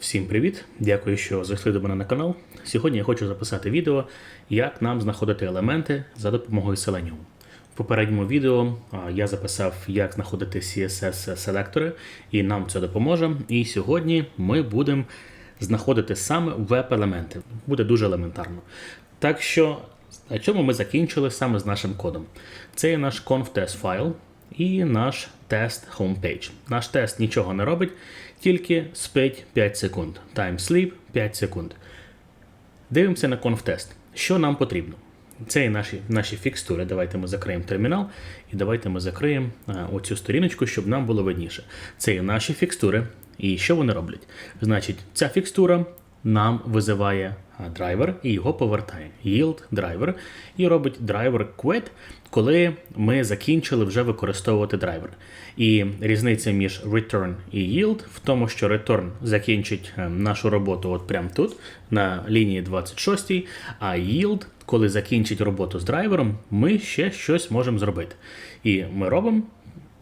Всім привіт! Дякую, що зайшли до мене на канал. Сьогодні я хочу записати відео, як нам знаходити елементи за допомогою Selenium. В попередньому відео я записав, як знаходити CSS-селектори, і нам це допоможе. І сьогодні ми будемо знаходити саме веб-елементи. Буде дуже елементарно. Так що, на чому ми закінчили саме з нашим кодом? Це є наш conf-test файл і наш тест homepage. Наш тест нічого не робить, тільки спить 5 секунд. Time sleep 5 секунд. Дивимося на конфтест. Що нам потрібно? Це і наші, наші фікстури. Давайте ми закриємо термінал і давайте ми закриємо а, оцю сторіночку, щоб нам було видніше. Це є наші фікстури. І що вони роблять? Значить, ця фікстура нам визиває драйвер і його повертає. Yield драйвер і робить драйвер quit, коли ми закінчили вже використовувати драйвер. І різниця між return і yield в тому, що return закінчить е, нашу роботу от прямо тут, на лінії 26, а yield, коли закінчить роботу з драйвером, ми ще щось можемо зробити. І ми робимо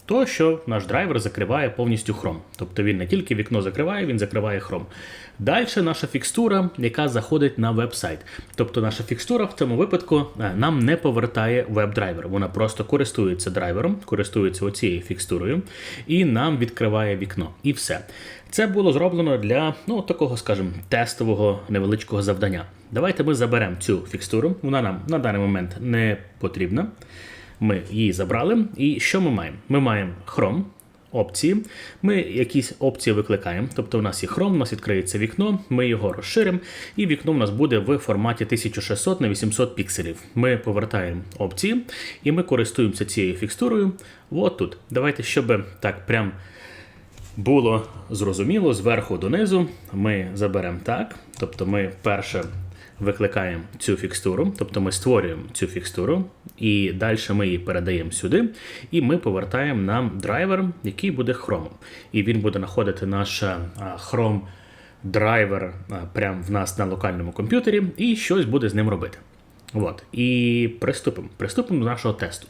то, що наш драйвер закриває повністю Chrome. Тобто він не тільки вікно закриває, він закриває Chrome. Далі наша фікстура, яка заходить на веб-сайт. Тобто наша фікстура в цьому випадку е, нам не повертає веб-драйвер. Вона просто користується драйвером, користується оцією фікстурою, і нам відкриває вікно. І все. Це було зроблено для ну, такого, скажімо, тестового невеличкого завдання. Давайте ми заберемо цю фікстуру. Вона нам на даний момент не потрібна. Ми її забрали. І що ми маємо? Ми маємо Chrome, опції. Ми якісь опції викликаємо. Тобто у нас є Chrome, у нас відкриється вікно, ми його розширимо, і вікно у нас буде в форматі 1600 на 800 пікселів. Ми повертаємо опції, і ми користуємося цією фікстурою. От тут. Давайте, щоб так прям. Було зрозуміло зверху донизу. Ми заберемо так. Тобто, ми перше викликаємо цю фікстуру, тобто ми створюємо цю фікстуру, і далі ми її передаємо сюди, і ми повертаємо нам драйвер, який буде хромом. І він буде знаходити наш хром драйвер прямо в нас на локальному комп'ютері, і щось буде з ним робити. От. І приступимо. Приступимо до нашого тесту.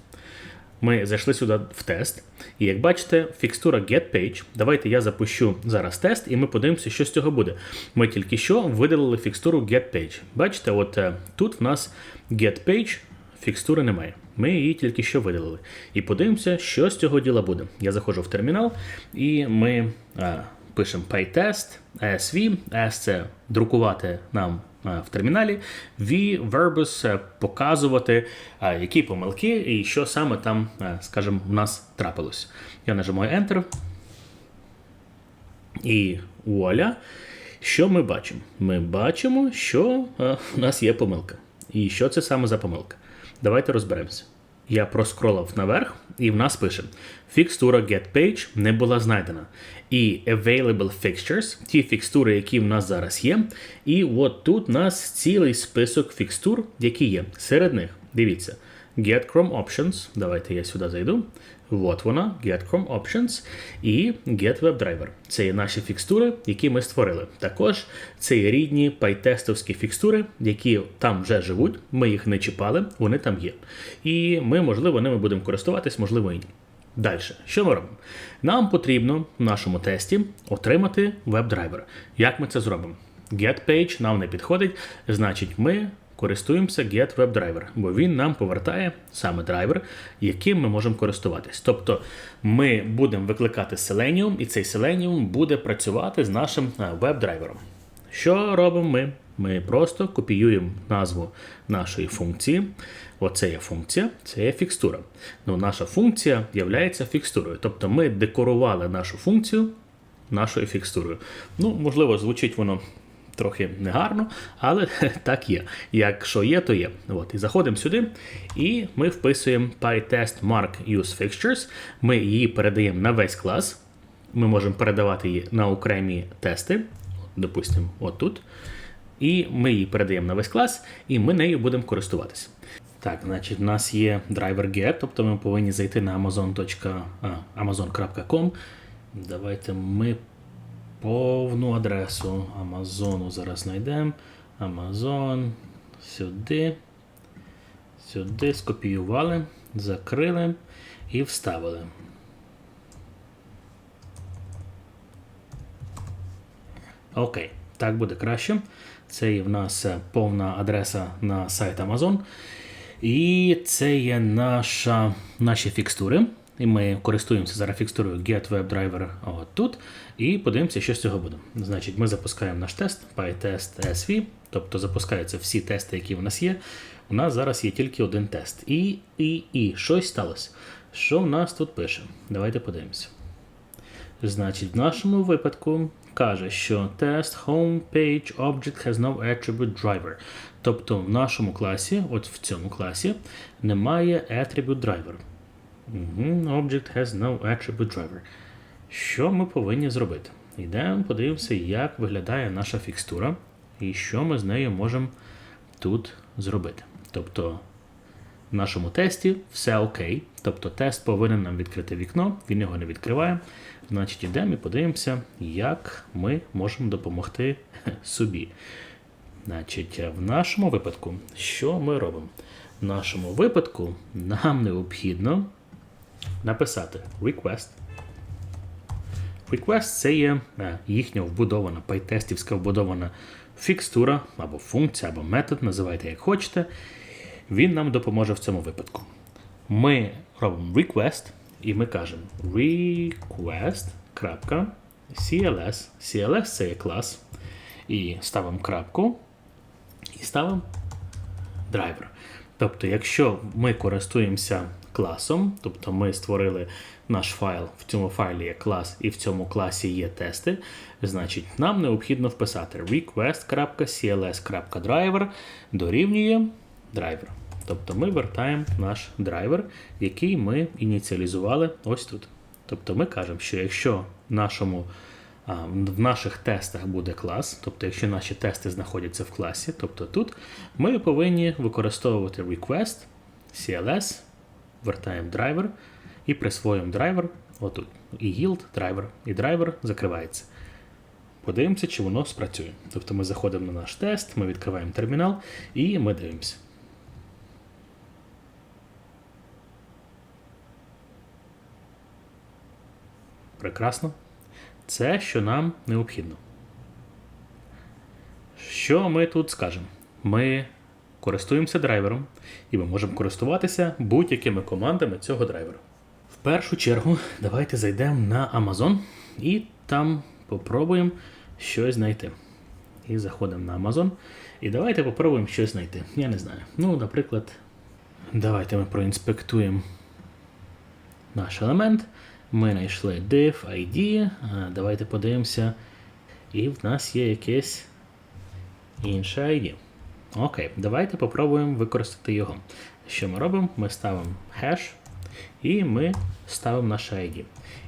Ми зайшли сюди в тест, і як бачите, фікстура getPage. Давайте я запущу зараз тест, і ми подивимося, що з цього буде. Ми тільки що видалили фікстуру getPage. Бачите, от е, тут в нас getPage, фікстури немає. Ми її тільки що видалили. І подивимося, що з цього діла буде. Я заходжу в термінал, і ми а, пишемо PyTest, ASV, S це друкувати нам в терміналі, V, Verbus показувати, які помилки і що саме там, скажімо, в нас трапилось. Я нажимаю Enter. І вуаля. Що ми бачимо? Ми бачимо, що в нас є помилка. І що це саме за помилка? Давайте розберемося. Я проскролив наверх, і в нас пише: фікстура getPage не була знайдена. І available fixtures, ті фікстури, які в нас зараз є. І от тут у нас цілий список фікстур, які є. Серед них, дивіться, Get Chrome Options. Давайте я сюди зайду. От вона, Get Chrome Options і Get WebDriver. Це є наші фікстури, які ми створили. Також це є рідні пайтестовські фікстури, які там вже живуть. Ми їх не чіпали, вони там є. І ми, можливо, ними будемо користуватись, можливо, і ні. Далі, що ми робимо? Нам потрібно в нашому тесті отримати веб-драйвер. Як ми це зробимо? GetPage нам не підходить, значить, ми користуємося GetWebDriver, бо він нам повертає саме драйвер, яким ми можемо користуватись. Тобто ми будемо викликати Selenium, і цей Selenium буде працювати з нашим веб-драйвером. Що робимо ми? Ми просто копіюємо назву нашої функції. Оце є функція, це є фікстура. Ну, Наша функція є фікстурою. Тобто ми декорували нашу функцію нашою фікстурою. Ну, Можливо, звучить воно трохи негарно, але так є. Якщо є, то є. От, І заходимо сюди, і ми вписуємо PyTest Mark Use Fixtures. Ми її передаємо на весь клас. Ми можемо передавати її на окремі тести. Допустимо, от тут. І ми її передаємо на весь клас, і ми нею будемо користуватися. Так, значить, у нас є драйвер get, тобто ми повинні зайти на amazon.com. Давайте ми повну адресу Амазону зараз знайдемо. Амазон. Сюди. Сюди скопіювали, закрили і вставили. Окей, так буде краще. Це є в нас е, повна адреса на сайт Amazon. І це є наша, наші фікстури. І ми користуємося зараз фікстурою Get WebDriver от тут. І подивимося, що з цього буде. Значить, ми запускаємо наш тест PyTest SV, тобто запускаються всі тести, які в нас є. У нас зараз є тільки один тест. І, і, і, щось сталося. Що в нас тут пише? Давайте подивимося. Значить, в нашому випадку каже, що test homepage object has no attribute driver. Тобто в нашому класі, от в цьому класі, немає attribute driver. Object has no attribute driver. Що ми повинні зробити? Йдемо, подивимося, як виглядає наша фікстура і що ми з нею можемо тут зробити. Тобто в нашому тесті все окей. Тобто тест повинен нам відкрити вікно, він його не відкриває. Значить, йдемо і подивимося, як ми можемо допомогти собі. Значить, в нашому випадку, що ми робимо? В нашому випадку нам необхідно написати request. Request це є е, їхня вбудована, пайтестівська вбудована фікстура або функція, або метод, називайте як хочете. Він нам допоможе в цьому випадку. Ми робимо request і ми кажемо request.cls. CLS це є клас. І ставимо крапку і ставимо драйвер. Тобто, якщо ми користуємося класом, тобто ми створили наш файл, в цьому файлі є клас, і в цьому класі є тести, значить нам необхідно вписати request.cls.driver дорівнює драйвер. Тобто ми вертаємо наш драйвер, який ми ініціалізували ось тут. Тобто ми кажемо, що якщо нашому, в наших тестах буде клас, тобто якщо наші тести знаходяться в класі, тобто тут, ми повинні використовувати request, CLS, вертаємо драйвер і присвоюємо драйвер отут. І yield драйвер, і драйвер закривається. Подивимося, чи воно спрацює. Тобто ми заходимо на наш тест, ми відкриваємо термінал і ми дивимося. Прекрасно. Це, що нам необхідно. Що ми тут скажемо? Ми користуємося драйвером, і ми можемо користуватися будь-якими командами цього драйвера. В першу чергу, давайте зайдемо на Amazon і там попробуємо щось знайти. І заходимо на Amazon. І давайте попробуємо щось знайти. Я не знаю. Ну, наприклад, давайте ми проінспектуємо наш елемент. Ми знайшли div ID. Давайте подивимося. І в нас є якесь інше ID. Окей, давайте попробуємо використати його. Що ми робимо? Ми ставимо хеш і ми ставимо наше ID.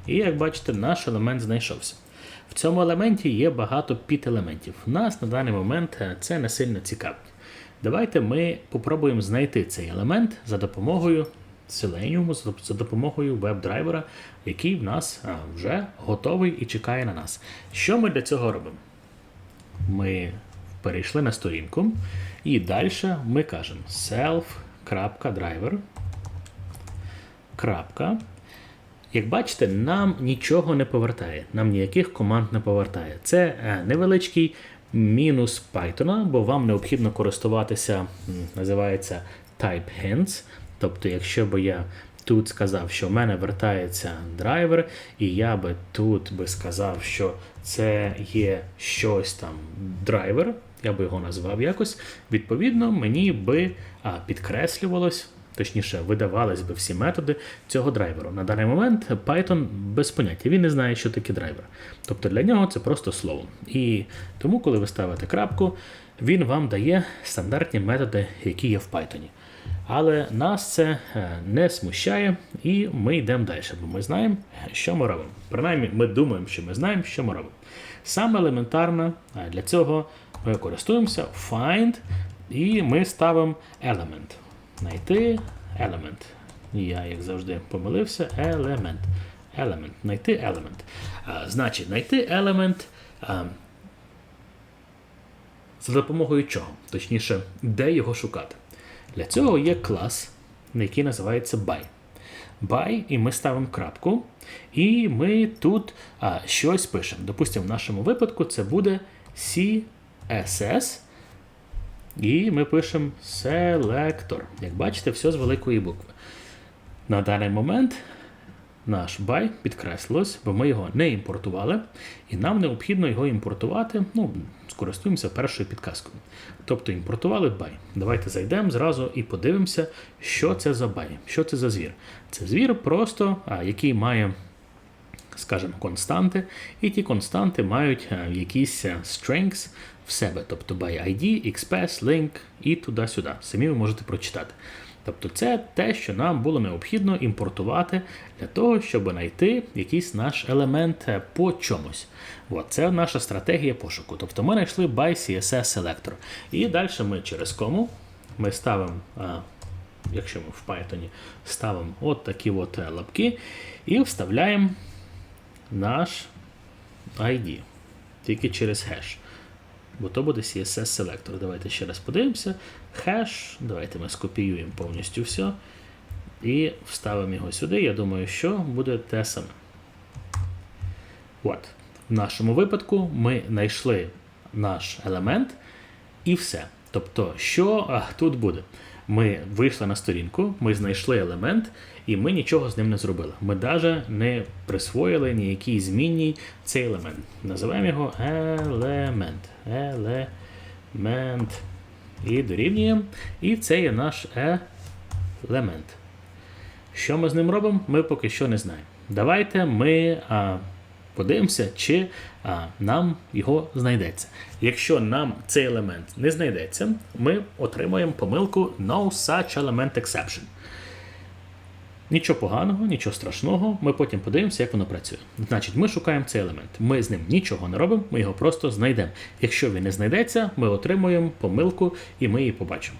І як бачите, наш елемент знайшовся. В цьому елементі є багато піделементів. Нас на даний момент е, це не сильно цікавить. Давайте ми попробуємо знайти цей елемент за допомогою Selenium, за допомогою веб-драйвера, який в нас вже готовий і чекає на нас. Що ми для цього робимо? Ми перейшли на сторінку, і далі ми кажемо self.driver. Як бачите, нам нічого не повертає, нам ніяких команд не повертає. Це е, невеличкий мінус Python, бо вам необхідно користуватися, називається type hints. Тобто, якщо би я тут сказав, що в мене вертається драйвер, і я би тут би сказав, що це є щось там драйвер, я би його назвав якось, відповідно, мені би а, підкреслювалось. Точніше, видавались би всі методи цього драйверу. На даний момент Python без поняття, він не знає, що таке драйвер. Тобто для нього це просто слово. І тому, коли ви ставите крапку, він вам дає стандартні методи, які є в Python. Але нас це е, не смущає, і ми йдемо далі, бо ми знаємо, що ми робимо. Принаймні, ми думаємо, що ми знаємо, що ми робимо. Саме елементарно е, для цього користуємося find, і ми ставимо element. Знайти element. Я, як завжди, помилився. Element. Element. Знайти element. Значить, знайти element. За допомогою чого? Точніше, де його шукати. Для цього є клас, який називається by. By, і ми ставимо крапку, і ми тут а, щось пишемо. Допустимо, в нашому випадку це буде CSS. І ми пишемо Selector. Як бачите, все з великої букви. На даний момент наш buy підкреслилось, бо ми його не імпортували, і нам необхідно його імпортувати. Ну, скористуємося першою підказкою. Тобто імпортували buy. Давайте зайдемо зразу і подивимося, що це за buy, що це за звір. Це звір просто, а, який має. Скажімо, константи, і ті константи мають якісь а, strings в себе, тобто by ID, XPath, link і туди-сюди. Самі ви можете прочитати. Тобто це те, що нам було необхідно імпортувати для того, щоб знайти якийсь наш елемент е, по чомусь. От, це наша стратегія пошуку. Тобто ми знайшли by CSS Selector. І далі ми через кому ми ставимо, якщо ми в Python ставимо от такі от е, лапки і вставляємо наш ID. Тільки через хеш. Бо то буде CSS Selector. Давайте ще раз подивимося. Хеш. Давайте ми скопіюємо повністю все. І вставимо його сюди. Я думаю, що буде те саме. От. В нашому випадку ми знайшли наш елемент і все. Тобто, що а, тут буде? Ми вийшли на сторінку, ми знайшли елемент, і ми нічого з ним не зробили. Ми навіть не присвоїли ніякій змінній цей елемент. Називаємо його елемент. Елемент. І дорівнюємо. І це є наш елемент. Що ми з ним робимо, ми поки що не знаємо. Давайте ми а, подивимося, чи а, нам його знайдеться. Якщо нам цей елемент не знайдеться, ми отримаємо помилку No such element exception. Нічого поганого, нічого страшного, ми потім подивимося, як воно працює. Значить, ми шукаємо цей елемент. Ми з ним нічого не робимо, ми його просто знайдемо. Якщо він не знайдеться, ми отримуємо помилку і ми її побачимо.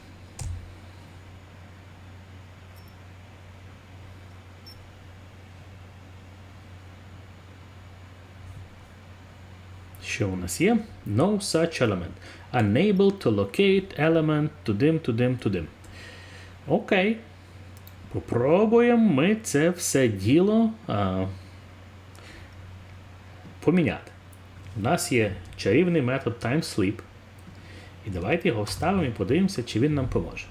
Що у нас є? No such element. Unable to locate element dim, to dim. Окей. Попробуємо ми це все діло а, поміняти. У нас є чарівний метод TimeSleep. І давайте його вставимо і подивимося, чи він нам поможе.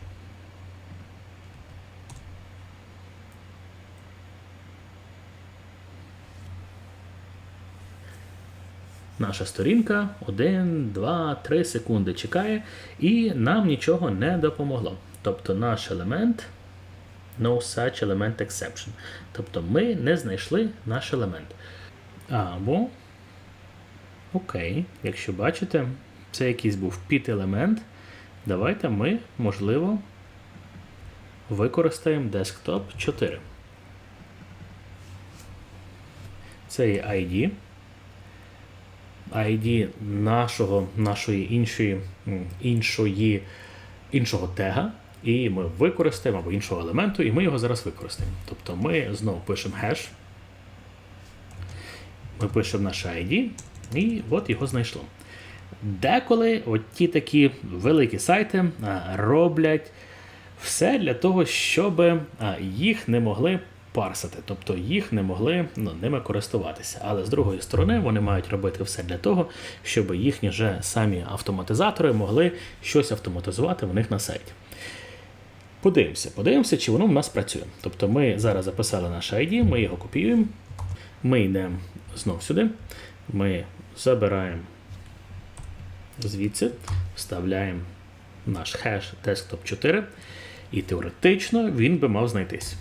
Наша сторінка 1, 2, 3 секунди чекає, і нам нічого не допомогло. Тобто наш елемент no such element exception. Тобто ми не знайшли наш елемент. Або, окей, якщо бачите, це якийсь був піделемент. Давайте ми, можливо, використаємо Desktop 4. Це є ID. ID нашого, нашої іншої, іншої, іншого тега. І ми використаємо або іншого елементу, і ми його зараз використаємо. Тобто ми знову пишемо хеш. Ми пишемо наш ID, і от його знайшло. Деколи от ті такі великі сайти роблять все для того, щоб їх не могли парсити, тобто їх не могли ну, ними користуватися. Але з другої сторони, вони мають робити все для того, щоб їхні же самі автоматизатори могли щось автоматизувати в них на сайті. Подивимося, подивимося, чи воно в нас працює. Тобто ми зараз записали наш ID, ми його копіюємо, ми йдемо знов сюди, ми забираємо звідси, вставляємо наш хеш desktop 4, і теоретично він би мав знайтись.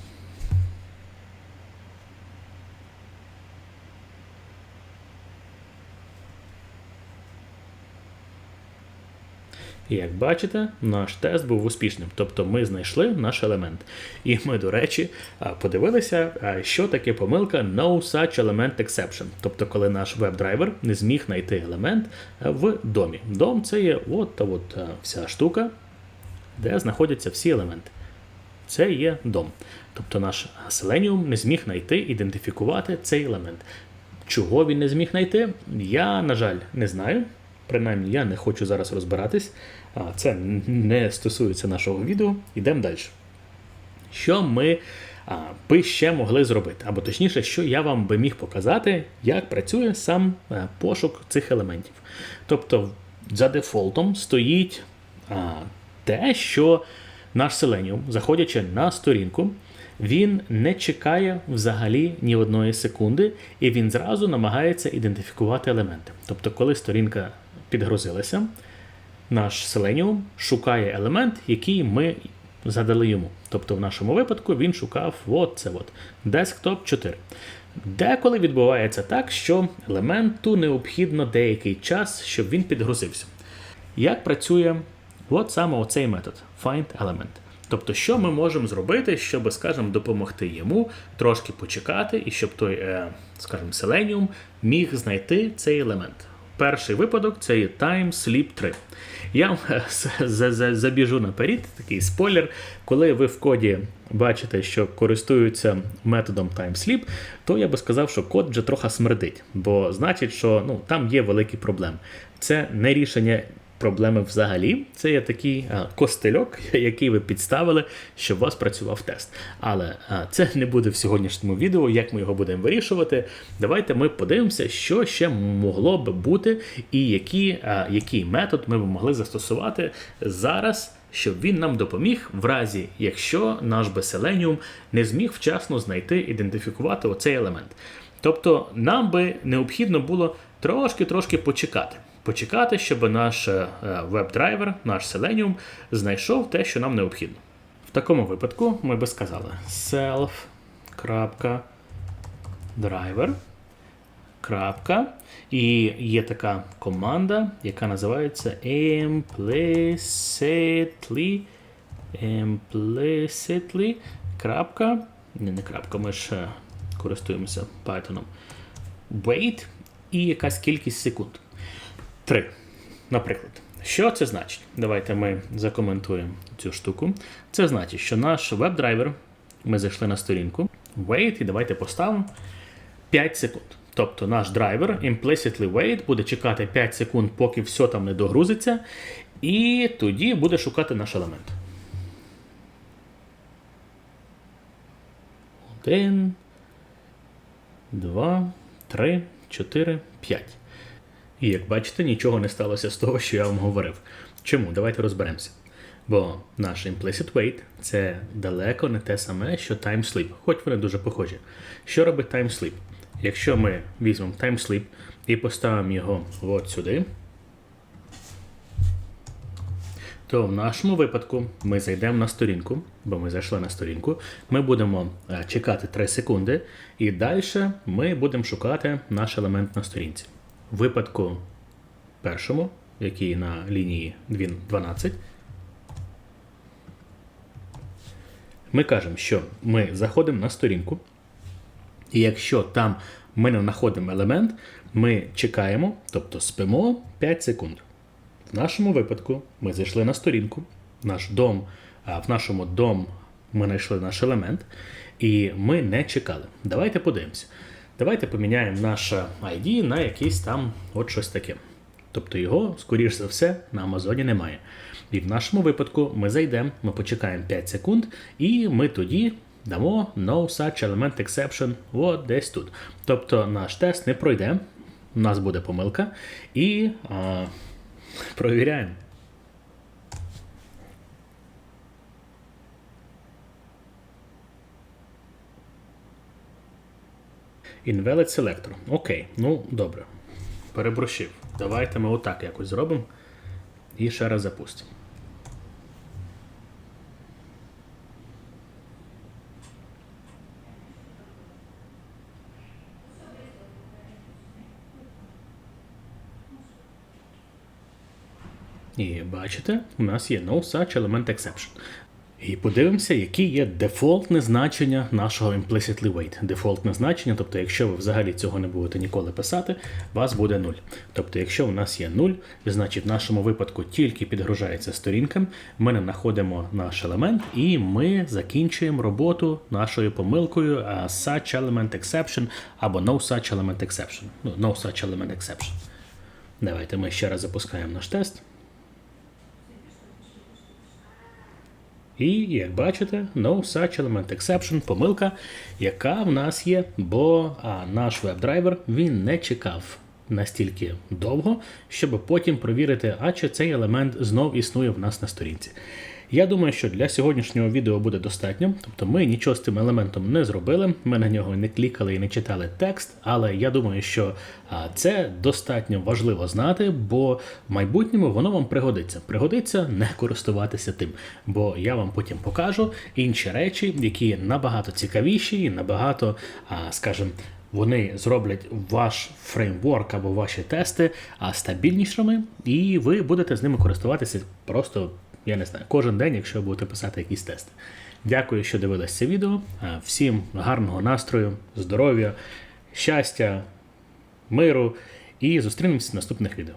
І як бачите, наш тест був успішним, тобто ми знайшли наш елемент. І ми, до речі, подивилися, що таке помилка No Such Element Exception. Тобто, коли наш веб-драйвер не зміг знайти елемент в домі. Дом це є от та от вся штука, де знаходяться всі елементи. Це є дом. Тобто наш Selenium не зміг знайти, ідентифікувати цей елемент. Чого він не зміг знайти, я, на жаль, не знаю. Принаймні, я не хочу зараз розбиратись. Це не стосується нашого відео. Йдемо далі. Що ми би ще могли зробити. Або точніше, що я вам би міг показати, як працює сам е, пошук цих елементів. Тобто, за дефолтом стоїть те, що наш Selenium, заходячи на сторінку, він не чекає взагалі ні одної секунди, і він зразу намагається ідентифікувати елементи. Тобто, коли сторінка підгрузилася, наш Selenium шукає елемент, який ми задали йому. Тобто, в нашому випадку він шукав от це от, Desktop 4. Деколи відбувається так, що елементу необхідно деякий час, щоб він підгрузився. Як працює от саме оцей метод find element. Тобто, що ми можемо зробити, щоб, скажімо, допомогти йому трошки почекати, і щоб той, е, скажімо, Selenium міг знайти цей елемент. Перший випадок це є Time Sleep 3. Я забіжу наперед, такий спойлер. Коли ви в коді бачите, що користуються методом TimeSleep, то я би сказав, що код вже трохи смердить, бо значить, що ну, там є великі проблеми. Це не рішення проблеми взагалі. Це є такий а, костельок, який ви підставили, щоб у вас працював тест. Але це не буде в сьогоднішньому відео, як ми його будемо вирішувати. Давайте ми подивимося, що ще могло би бути, і які, який метод ми б могли застосувати зараз. Щоб він нам допоміг в разі, якщо наш Selenium не зміг вчасно знайти, ідентифікувати оцей елемент. Тобто нам би необхідно було трошки-трошки почекати. Почекати, щоб наш е, веб-драйвер, наш Selenium, знайшов те, що нам необхідно. В такому випадку ми би сказали self.driver. Крапка. І є така команда, яка називається implicitly. Implicitly. Крапка. Не, не крапка, ми ж е, користуємося Python. Wait і якась кількість секунд. Три. Наприклад. Що це значить? Давайте ми закоментуємо цю штуку. Це значить, що наш веб-драйвер, ми зайшли на сторінку, wait, і давайте поставимо 5 секунд. Тобто наш драйвер implicitly wait буде чекати 5 секунд, поки все там не догрузиться, і тоді буде шукати наш елемент. Один, два, три, чотири, п'ять. І як бачите, нічого не сталося з того, що я вам говорив. Чому? Давайте розберемося. Бо наш implicit wait це далеко не те саме, що time sleep, хоч вони дуже похожі. Що робить time sleep? Якщо ми візьмемо time sleep і поставимо його от сюди, то в нашому випадку ми зайдемо на сторінку, бо ми зайшли на сторінку, ми будемо е, чекати 3 секунди, і далі ми будемо шукати наш елемент на сторінці. Випадку першому, який на лінії 12, ми кажемо, що ми заходимо на сторінку, і якщо там ми не знаходимо елемент, ми чекаємо, тобто спимо 5 секунд. В нашому випадку ми зайшли на сторінку, наш дом, в нашому дом ми знайшли наш елемент, і ми не чекали. Давайте подивимося. Давайте поміняємо наш ID на якийсь там от щось таке. Тобто його, скоріш за все, на Амазоні немає. І в нашому випадку ми зайдемо, ми почекаємо 5 секунд, і ми тоді дамо no such element exception от десь тут. Тобто наш тест не пройде, у нас буде помилка, і а, провіряємо. Invalid Selector. Окей, ну добре. Переброщив. Давайте ми отак якось зробимо. І ще раз запустимо. І бачите, у нас є no such element exception. І подивимося, які є дефолтне значення нашого implicitly wait. Дефолтне значення, тобто, якщо ви взагалі цього не будете ніколи писати, у вас буде 0. Тобто, якщо у нас є 0, значить в нашому випадку тільки підгружається сторінка, ми не знаходимо наш елемент, і ми закінчуємо роботу нашою помилкою such element exception або no such element exception. Ну, no such element exception. Давайте ми ще раз запускаємо наш тест. І як бачите, no such element exception, помилка, яка в нас є, бо а, наш веб-драйвер він не чекав настільки довго, щоб потім провірити, а чи цей елемент знов існує в нас на сторінці. Я думаю, що для сьогоднішнього відео буде достатньо. Тобто ми нічого з цим елементом не зробили, ми на нього не клікали і не читали текст, але я думаю, що це достатньо важливо знати, бо в майбутньому воно вам пригодиться. Пригодиться не користуватися тим, бо я вам потім покажу інші речі, які набагато цікавіші і набагато, скажімо, вони зроблять ваш фреймворк або ваші тести стабільнішими, і ви будете з ними користуватися просто, я не знаю, кожен день, якщо будете писати якісь тести. Дякую, що дивились це відео. Всім гарного настрою, здоров'я, щастя, миру і зустрінемось в наступних відео.